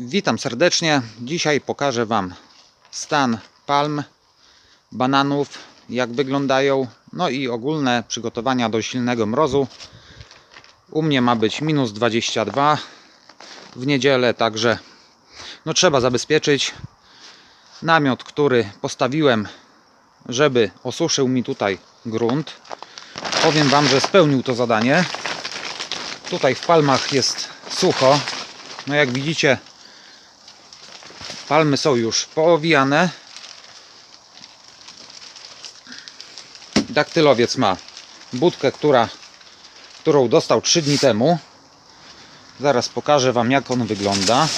Witam serdecznie. Dzisiaj pokażę Wam stan palm, bananów, jak wyglądają, no i ogólne przygotowania do silnego mrozu. U mnie ma być minus 22 w niedzielę, także no trzeba zabezpieczyć namiot, który postawiłem, żeby osuszył mi tutaj grunt. Powiem Wam, że spełnił to zadanie. Tutaj w palmach jest sucho. No jak widzicie, palmy są już poowijane. Daktylowiec ma budkę, która, którą dostał 3 dni temu. Zaraz pokażę Wam jak on wygląda.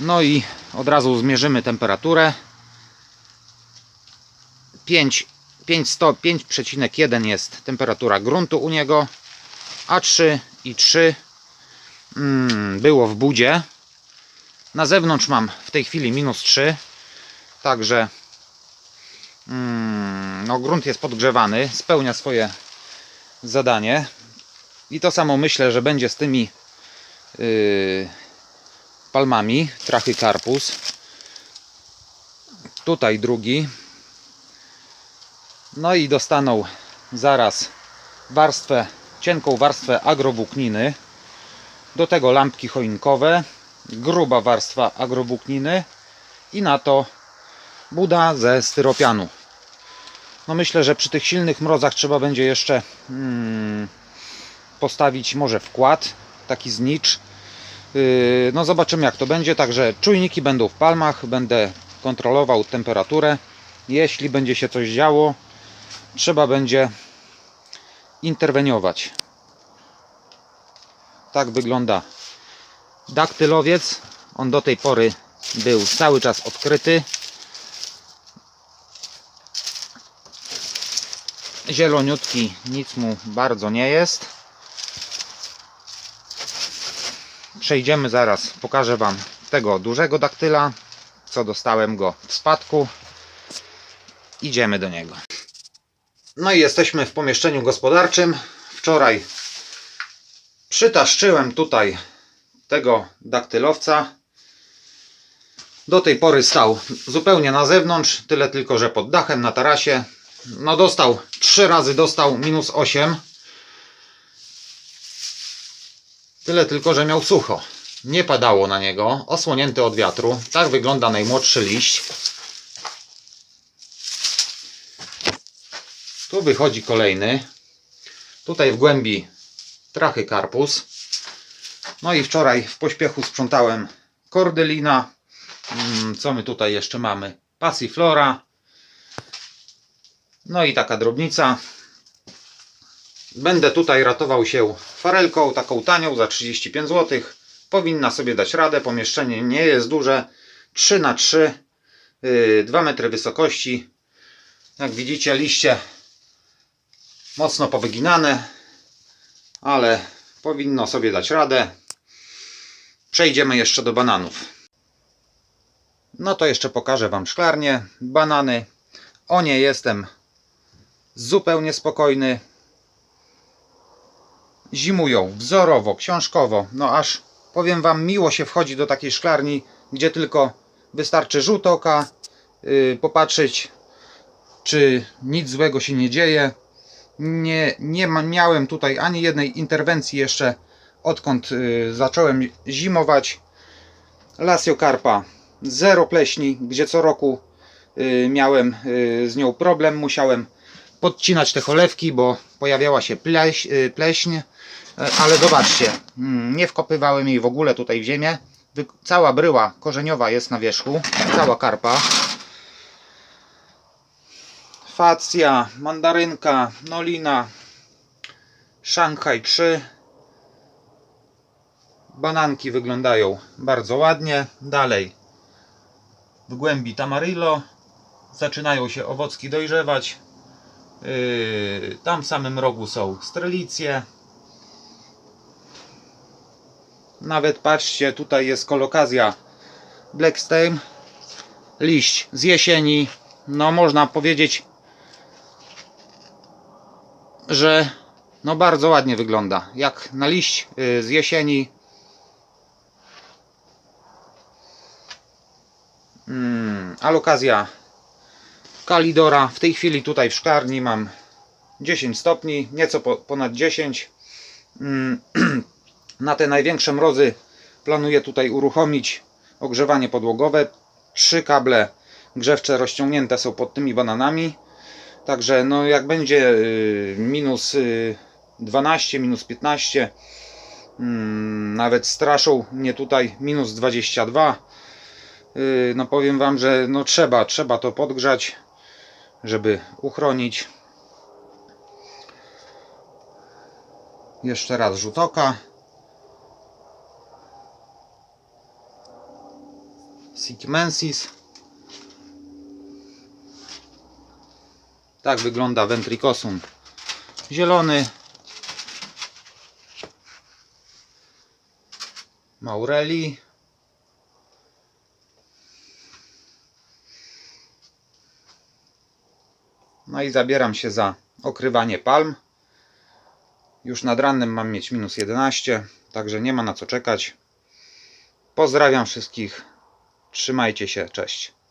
No i od razu zmierzymy temperaturę. 5 500 5,1 jest temperatura gruntu u niego, a 3 i 3 mm, było w budzie. Na zewnątrz mam w tej chwili minus 3, także mm, no, grunt jest podgrzewany, spełnia swoje zadanie. I to samo myślę, że będzie z tymi yy, palmami, trachycarpus. Tutaj drugi, no i dostaną zaraz warstwę, cienką warstwę agrowłókniny. Do tego lampki choinkowe, gruba warstwa agrowłókniny i na to buda ze styropianu. No myślę, że przy tych silnych mrozach trzeba będzie jeszcze mm, postawić może wkład, taki znicz. Yy, no zobaczymy jak to będzie, także czujniki będą w palmach, będę kontrolował temperaturę. Jeśli będzie się coś działo, trzeba będzie interweniować. Tak wygląda daktylowiec. On do tej pory był cały czas odkryty. Zieloniutki, nic mu bardzo nie jest. Przejdziemy zaraz, pokażę Wam tego dużego daktyla, co dostałem go w spadku. Idziemy do niego. No i jesteśmy w pomieszczeniu gospodarczym. Wczoraj przytaszczyłem tutaj tego daktylowca. Do tej pory stał zupełnie na zewnątrz, tyle tylko, że pod dachem na tarasie. No dostał, trzy razy dostał minus 8. Tyle tylko, że miał sucho. Nie padało na niego, osłonięty od wiatru. Tak wygląda najmłodszy liść. Tu wychodzi kolejny. Tutaj w głębi trachycarpus. No i wczoraj w pośpiechu sprzątałem kordylina. Mm, Co my tutaj jeszcze mamy? Passiflora. No i taka drobnica. Będę tutaj ratował się farelką, taką tanią za 35 zł. Powinna sobie dać radę. Pomieszczenie nie jest duże. 3 na 3 2 metry wysokości. Jak widzicie, liście mocno powyginane, ale powinno sobie dać radę. Przejdziemy jeszcze do bananów. No to jeszcze pokażę Wam szklarnię, banany. O nie jestem zupełnie spokojny. Zimują wzorowo, książkowo. No aż powiem Wam, miło się wchodzi do takiej szklarni, gdzie tylko wystarczy rzut oka, yy, popatrzeć, czy nic złego się nie dzieje nie, nie ma, miałem tutaj ani jednej interwencji jeszcze odkąd y, zacząłem zimować. Lasiokarpa zero pleśni, gdzie co roku y, miałem y, z nią problem. Musiałem podcinać te cholewki, bo pojawiała się pleś, y, pleśń. Y, ale zobaczcie, mm, nie wkopywałem jej w ogóle tutaj w ziemię. Wy, cała bryła korzeniowa jest na wierzchu, cała karpa. Facja, mandarynka, nolina, Shanghai 3. Bananki wyglądają bardzo ładnie. Dalej w głębi tamarillo zaczynają się owocki dojrzewać. Yy, tam w samym rogu są strelicje. Nawet patrzcie, tutaj jest kolokazja Blackstem. Liść z jesieni. No można powiedzieć że No bardzo ładnie wygląda. Jak na liść y, z jesieni. Mm, alokazja kalidora. W tej chwili tutaj w szklarni mam 10 stopni, nieco po, ponad 10. Mm, Na te największe mrozy planuję tutaj uruchomić ogrzewanie podłogowe. Trzy kable grzewcze rozciągnięte są pod tymi bananami. Także no jak będzie y, minus y, 12, minus 15, mm, nawet straszą mnie tutaj minus 22. Y, No powiem Wam, że no trzeba, trzeba to podgrzać, żeby uchronić. Jeszcze raz rzut oka. Sigmensis. Tak wygląda ventricosum zielony. Maureli. No i zabieram się za okrywanie palm. Już nad rannym mam mieć minus 11, także nie ma na co czekać. Pozdrawiam wszystkich. Trzymajcie się, cześć.